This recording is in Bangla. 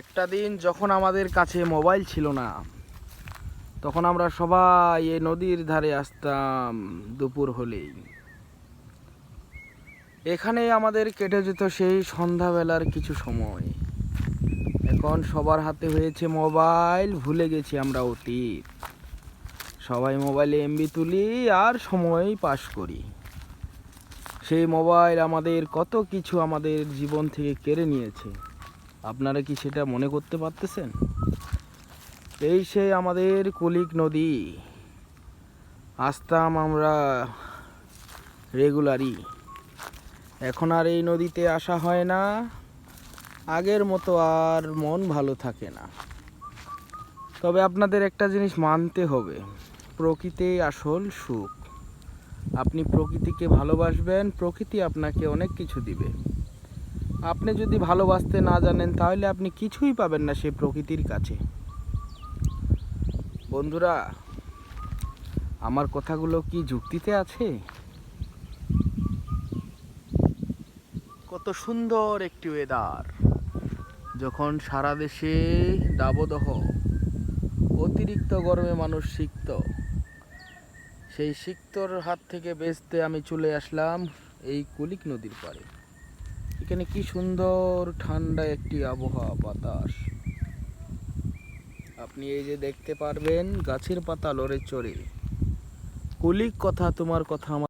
একটা দিন যখন আমাদের কাছে মোবাইল ছিল না, তখন আমরা সবাই এই নদীর ধারে আসতাম দুপুর হলেই। এখানে আমাদের কেটে যেত সেই সন্ধ্যাবেলার কিছু সময়। এখন সবার হাতে হয়েছে মোবাইল, ভুলে গেছি আমরা অতীত। সবাই মোবাইলে এমবি তুলি আর সময় পাস করি। সেই মোবাইল আমাদের কত কিছু আমাদের জীবন থেকে কেড়ে নিয়েছে। আপনারা কি সেটা মনে করতে পারতেছেন? এই সেই আমাদের কুলিক নদী। আসতাম আমরা রেগুলারই। এখন আর এই নদীতে আসা হয় না। আগের মতো আর মন ভালো থাকে না। তবে আপনাদের একটা জিনিস মানতে হবে। প্রকৃতি আসল সুখ। আপনি প্রকৃতিকে ভালোবাসবেন, প্রকৃতি আপনাকে অনেক কিছু দিবে। আপনি যদি ভালোবাসতে না জানেন, তাহলে আপনি কিছুই পাবেন না সেই প্রকৃতির কাছে। বন্ধুরা, আমার কথাগুলো কি যুক্তিতে আছে? কত সুন্দর একটি ওয়েদার যখন সারা দেশে দাবদহ, অতিরিক্ত গরমে মানুষ সিক্ত। সেই সিক্তর হাত থেকে বেচতে আমি চলে আসলাম এই কুলিক নদীর পাড়ে। এখানে কি সুন্দর ঠান্ডা একটি আবহাওয়া বাতাস। আপনি এই যে দেখতে পারবেন গাছের পাতা লড়ে চড়ে। কুলিক কথা, তোমার কথা